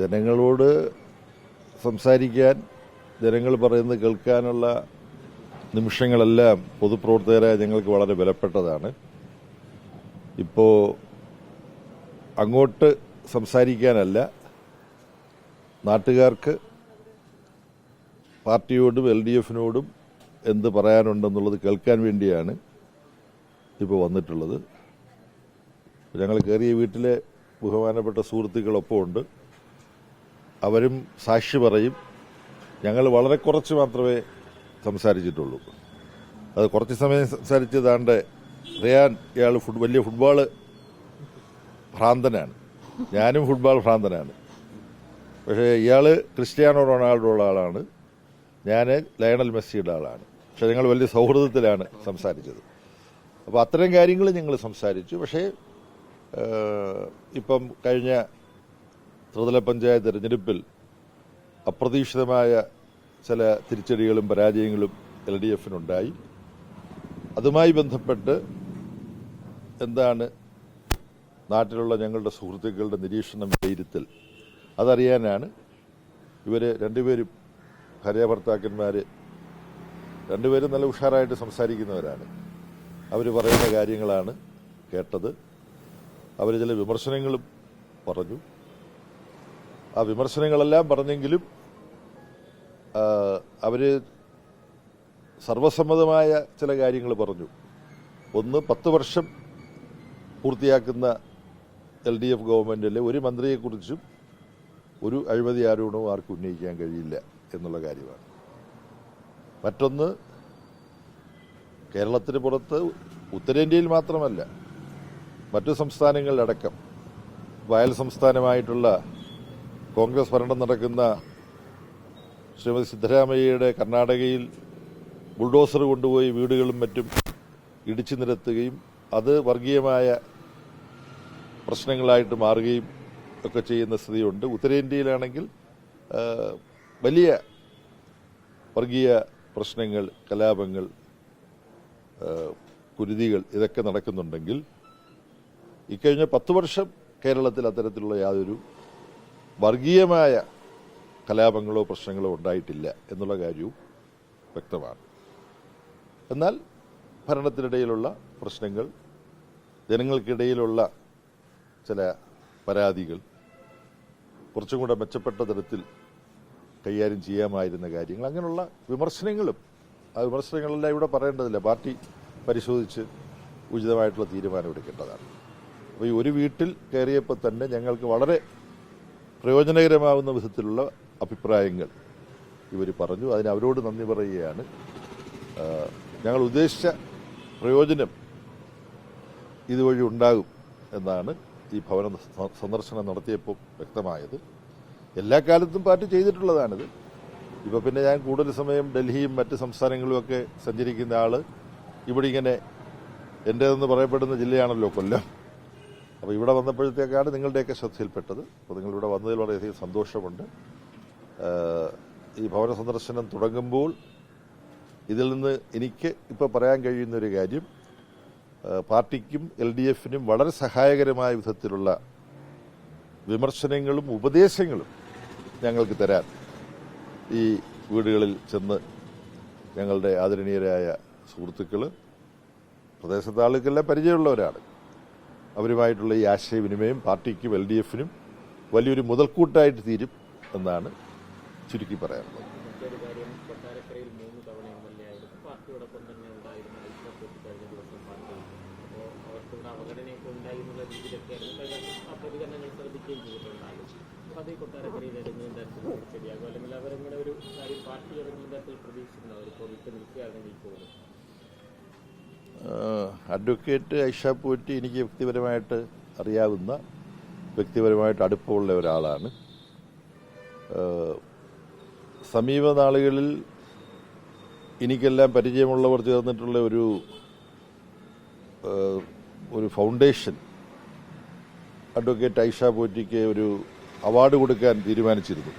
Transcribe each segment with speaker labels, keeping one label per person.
Speaker 1: ജനങ്ങളോട് സംസാരിക്കാൻ ജനങ്ങൾ പറയുന്നത് കേൾക്കാനുള്ള നിമിഷങ്ങളെല്ലാം പൊതുപ്രവർത്തകരായ ഞങ്ങൾക്ക് വളരെ വിലപ്പെട്ടതാണ്. ഇപ്പോൾ അങ്ങോട്ട് സംസാരിക്കാനല്ല നാട്ടുകാർക്ക് പാർട്ടിയോടും എൽ ഡി എഫിനോടും എന്ത് പറയാനുണ്ടെന്നുള്ളത് കേൾക്കാൻ വേണ്ടിയാണ് ഇപ്പോൾ വന്നിട്ടുള്ളത്. ഞങ്ങൾ കയറിയ വീട്ടിലെ ബഹുമാനപ്പെട്ട സുഹൃത്തുക്കളൊപ്പം ഉണ്ട് അവരും സാക്ഷി പറയും. ഞങ്ങൾ വളരെ കുറച്ച് മാത്രമേ സംസാരിച്ചിട്ടുള്ളൂ. അത് കുറച്ച് സമയം സംസാരിച്ചതാണ്ട് റിയാൻ ഇയാൾ ഫുട് വലിയ ഫുട്ബോൾ ഭ്രാന്തനാണ്. ഞാനും ഫുട്ബോൾ ഭ്രാന്തനാണ്. പക്ഷേ ഇയാൾ ക്രിസ്ത്യാനോ റൊണാൾഡോ ഉള്ള ആളാണ്. ഞാൻ ലയണൽ മെസ്സിയുടെ ആളാണ്. പക്ഷെ ഞങ്ങൾ വലിയ സൗഹൃദത്തിലാണ് സംസാരിച്ചത്. അപ്പോൾ അത്തരം കാര്യങ്ങൾ ഞങ്ങൾ സംസാരിച്ചു. പക്ഷേ ഇപ്പം കഴിഞ്ഞ ത്രിതല പഞ്ചായത്ത് തെരഞ്ഞെടുപ്പിൽ അപ്രതീക്ഷിതമായ ചില തിരിച്ചടികളും പരാജയങ്ങളും എൽ ഡി എഫിനുണ്ടായി. അതുമായി ബന്ധപ്പെട്ട് എന്താണ് നാട്ടിലുള്ള ഞങ്ങളുടെ സുഹൃത്തുക്കളുടെ നിരീക്ഷണം വിലയിരുത്തൽ. അതറിയാനാണ് ഇവർ രണ്ടുപേരും ഭാര്യാഭർത്താക്കന്മാർ രണ്ടുപേരും നല്ല ഉഷാറായിട്ട് സംസാരിക്കുന്നവരാണ്. അവർ പറയുന്ന കാര്യങ്ങളാണ് കേട്ടത്. അവർ ചില വിമർശനങ്ങളും പറഞ്ഞു. ആ വിമർശനങ്ങളെല്ലാം പറഞ്ഞെങ്കിലും അവർ സർവസമ്മതമായ ചില കാര്യങ്ങൾ പറഞ്ഞു. ഒന്ന് പത്ത് വർഷം പൂർത്തിയാക്കുന്ന എൽ ഡി എഫ് ഗവൺമെന്റിലെ ഒരു മന്ത്രിയെക്കുറിച്ചും ഒരു അഴിമതി ആരോപണവും ആർക്കും ഉന്നയിക്കാൻ കഴിയില്ല എന്നുള്ള കാര്യമാണ്. മറ്റൊന്ന് കേരളത്തിന് പുറത്ത് ഉത്തരേന്ത്യയിൽ മാത്രമല്ല മറ്റു സംസ്ഥാനങ്ങളിലടക്കം വയൽ സംസ്ഥാനമായിട്ടുള്ള കോൺഗ്രസ് ഭരണം നടക്കുന്ന ശ്രീമതി സിദ്ധരാമയ്യയുടെ കർണാടകയിൽ ബുൾഡോസർ കൊണ്ടുപോയി വീടുകളും മറ്റും ഇടിച്ചു നിരത്തുകയും അത് വർഗീയമായ പ്രശ്നങ്ങളായിട്ട് മാറുകയും ഒക്കെ ചെയ്യുന്ന സ്ഥിതിയുണ്ട്. ഉത്തരേന്ത്യയിലാണെങ്കിൽ വലിയ വർഗീയ പ്രശ്നങ്ങൾ കലാപങ്ങൾ കുരുതികൾ ഇതൊക്കെ നടക്കുന്നുണ്ടെങ്കിൽ ഇക്കഴിഞ്ഞ പത്ത് വർഷം കേരളത്തിൽ അത്തരത്തിലുള്ള യാതൊരു വർഗീയമായ കലാപങ്ങളോ പ്രശ്നങ്ങളോ ഉണ്ടായിട്ടില്ല എന്നുള്ള കാര്യവും വ്യക്തമാണ്. എന്നാൽ ഭരണത്തിനിടയിലുള്ള പ്രശ്നങ്ങൾ ജനങ്ങൾക്കിടയിലുള്ള ചില പരാതികൾ കുറച്ചും കൂടെ മെച്ചപ്പെട്ട തരത്തിൽ കൈകാര്യം ചെയ്യാമായിരുന്ന കാര്യങ്ങൾ അങ്ങനെയുള്ള വിമർശനങ്ങളും ആ വിമർശനങ്ങളെല്ലാം ഇവിടെ പറയേണ്ടതില്ല. പാർട്ടി പരിശോധിച്ച് ഉചിതമായിട്ടുള്ള തീരുമാനമെടുക്കേണ്ടതാണ് അപ്പോൾ ഈ ഒരു വീട്ടിൽ കയറിയപ്പോൾ തന്നെ ഞങ്ങൾക്ക് വളരെ പ്രയോജനകരമാവുന്ന വിധത്തിലുള്ള അഭിപ്രായങ്ങൾ ഇവർ പറഞ്ഞു. അതിന് അവരോട് നന്ദി പറയുകയാണ്. ഞങ്ങൾ ഉദ്ദേശിച്ച പ്രയോജനം ഇതുവഴി ഉണ്ടാകും എന്നാണ് ഈ ഭവന സന്ദർശനം നടത്തിയപ്പോൾ വ്യക്തമായത്. എല്ലാ കാലത്തും പാർട്ടി ചെയ്തിട്ടുള്ളതാണിത്. ഇപ്പൊ പിന്നെ ഞാൻ കൂടുതൽ സമയം ഡൽഹിയും മറ്റ് സംസ്ഥാനങ്ങളുമൊക്കെ സഞ്ചരിക്കുന്ന ആൾ ഇവിടെ ഇങ്ങനെ എന്റേതെന്ന് പറയപ്പെടുന്ന ജില്ലയാണല്ലോ കൊല്ലം. അപ്പോൾ ഇവിടെ വന്നപ്പോഴത്തേക്കാണ് നിങ്ങളുടെയൊക്കെ ശ്രദ്ധയിൽപ്പെട്ടത്. അപ്പോൾ നിങ്ങളിവിടെ വന്നതിൽ വളരെയധികം സന്തോഷമുണ്ട്. ഈ ഭവന സന്ദർശനം തുടങ്ങുമ്പോൾ ഇതിൽ നിന്ന് എനിക്ക് ഇപ്പോൾ പറയാൻ കഴിയുന്ന ഒരു കാര്യം പാർട്ടിക്കും എൽ ഡി എഫിനും വളരെ സഹായകരമായ വിധത്തിലുള്ള വിമർശനങ്ങളും ഉപദേശങ്ങളും ഞങ്ങൾക്ക് തരാൻ ഈ വീടുകളിൽ ചെന്ന് ഞങ്ങളുടെ ആദരണീയരായ സുഹൃത്തുക്കൾ പ്രദേശത്താളുകളെല്ലാം പരിചയമുള്ളവരാണ്. അവരുമായിട്ടുള്ള ഈ ആശയവിനിമയം പാർട്ടിക്കും എൽ ഡി എഫിനും വലിയൊരു മുതൽക്കൂട്ടായിട്ട് തീരും എന്നാണ് ചുരുക്കി പറയാനുള്ളത്. അഡ്വക്കേറ്റ് ഐഷ പോറ്റി എനിക്ക് വ്യക്തിപരമായിട്ട് അറിയാവുന്ന വ്യക്തിപരമായിട്ട് അടുപ്പമുള്ള ഒരാളാണ്. സമീപ നാളുകളിൽ എനിക്കെല്ലാം പരിചയമുള്ളവർ ചേർന്നിട്ടുള്ള ഒരു ഒരു ഫൗണ്ടേഷൻ അഡ്വക്കേറ്റ് ഐഷ പോറ്റിക്ക് ഒരു അവാർഡ് കൊടുക്കാൻ തീരുമാനിച്ചിരുന്നു.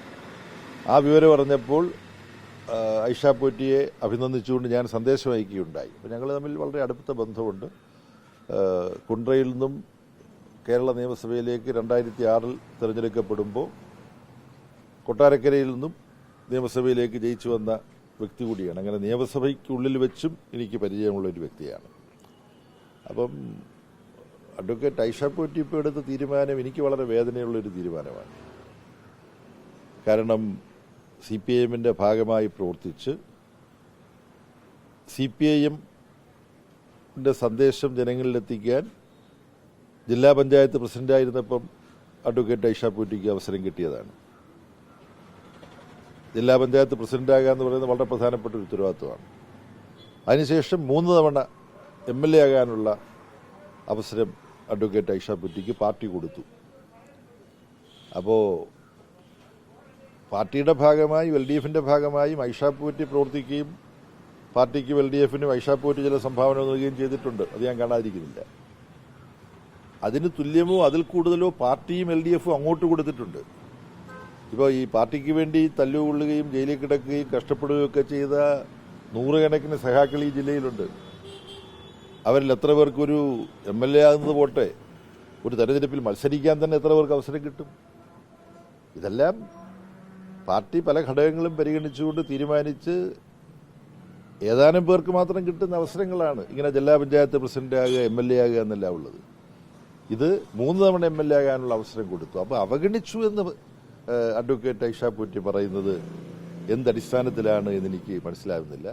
Speaker 1: ആ വിവരം അറിഞ്ഞപ്പോൾ ഐഷ പോറ്റിയെ അഭിനന്ദിച്ചുകൊണ്ട് ഞാൻ സന്ദേശം അയക്കുകയുണ്ടായി. അപ്പോൾ ഞങ്ങൾ തമ്മിൽ വളരെ അടുത്ത ബന്ധമുണ്ട്. കുണ്ട്രയിൽ നിന്നും കേരള നിയമസഭയിലേക്ക് രണ്ടായിരത്തി ആറിൽ തിരഞ്ഞെടുക്കപ്പെടുമ്പോൾ കൊട്ടാരക്കരയിൽ നിന്നും നിയമസഭയിലേക്ക് ജയിച്ചു വന്ന വ്യക്തി കൂടിയാണ്. അങ്ങനെ നിയമസഭയ്ക്കുള്ളിൽ വെച്ചും എനിക്ക് പരിചയമുള്ള ഒരു വ്യക്തിയാണ്. അപ്പം അഡ്വക്കേറ്റ് ഐഷ പോറ്റി ഇപ്പോൾ എടുത്ത തീരുമാനം എനിക്ക് വളരെ വേദനയുള്ളൊരു തീരുമാനമാണ്. കാരണം സി പി ഐ എമ്മിന്റെ ഭാഗമായി പ്രവർത്തിച്ച് സി പി ഐ എമ്മിന്റെ സന്ദേശം ജനങ്ങളിലെത്തിക്കാൻ ജില്ലാ പഞ്ചായത്ത് പ്രസിഡന്റായിരുന്നപ്പം അഡ്വക്കേറ്റ് ഐഷ പൂറ്റിക്ക് അവസരം കിട്ടിയതാണ്. ജില്ലാ പഞ്ചായത്ത് പ്രസിഡന്റാകുക എന്ന് പറയുന്നത് വളരെ പ്രധാനപ്പെട്ട ഒരു ഉത്തരവാദിത്വമാണ്. അതിനുശേഷം മൂന്ന് തവണ എം എൽ എ ആകാനുള്ള അവസരം അഡ്വക്കേറ്റ് ഐഷ പൂറ്റിക്ക് പാർട്ടി കൊടുത്തു. അപ്പോൾ പാർട്ടിയുടെ ഭാഗമായി എൽ ഡി എഫിന്റെ ഭാഗമായും ഐഷാപ്പൂറ്റി പൂറ്റി പ്രവർത്തിക്കുകയും പാർട്ടിക്കും എൽ ഡി എഫിനും ഐഷാപ്പൂറ്റി ചില സംഭാവന നൽകുകയും ചെയ്തിട്ടുണ്ട്. അത് ഞാൻ കാണാതിരിക്കുന്നില്ല. അതിന് തുല്യമോ അതിൽ കൂടുതലോ പാർട്ടിയും എൽ ഡി എഫും അങ്ങോട്ട് കൊടുത്തിട്ടുണ്ട്. ഇപ്പോൾ ഈ പാർട്ടിക്ക് വേണ്ടി തല്ലുകൊള്ളുകയും ജയിലിൽ കിടക്കുകയും കഷ്ടപ്പെടുകയും ഒക്കെ ചെയ്ത നൂറുകണക്കിന് സഹാക്കൾ ഈ ജില്ലയിലുണ്ട്. അവരിൽ എത്ര പേർക്കൊരു എം എൽ എ ആകുന്നത് പോട്ടെ ഒരു തെരഞ്ഞെടുപ്പിൽ മത്സരിക്കാൻ തന്നെ എത്ര പേർക്ക് അവസരം കിട്ടും? ഇതെല്ലാം പാർട്ടി പല ഘടകങ്ങളും പരിഗണിച്ചുകൊണ്ട് തീരുമാനിച്ച് ഏതാനും പേർക്ക് മാത്രം കിട്ടുന്ന അവസരങ്ങളാണ് ഇങ്ങനെ ജില്ലാ പഞ്ചായത്ത് പ്രസിഡന്റ് ആകുക എം എൽ എ ആകുക എന്നല്ല ഉള്ളത്. ഇത് മൂന്ന് തവണ എം എൽ എ ആകാനുള്ള അവസരം കൊടുത്തു. അപ്പോൾ അവഗണിച്ചു എന്ന് അഡ്വക്കേറ്റ് ഐഷാ പൂറ്റി പറയുന്നത് എന്തടിസ്ഥാനത്തിലാണ് എന്ന് എനിക്ക് മനസ്സിലാകുന്നില്ല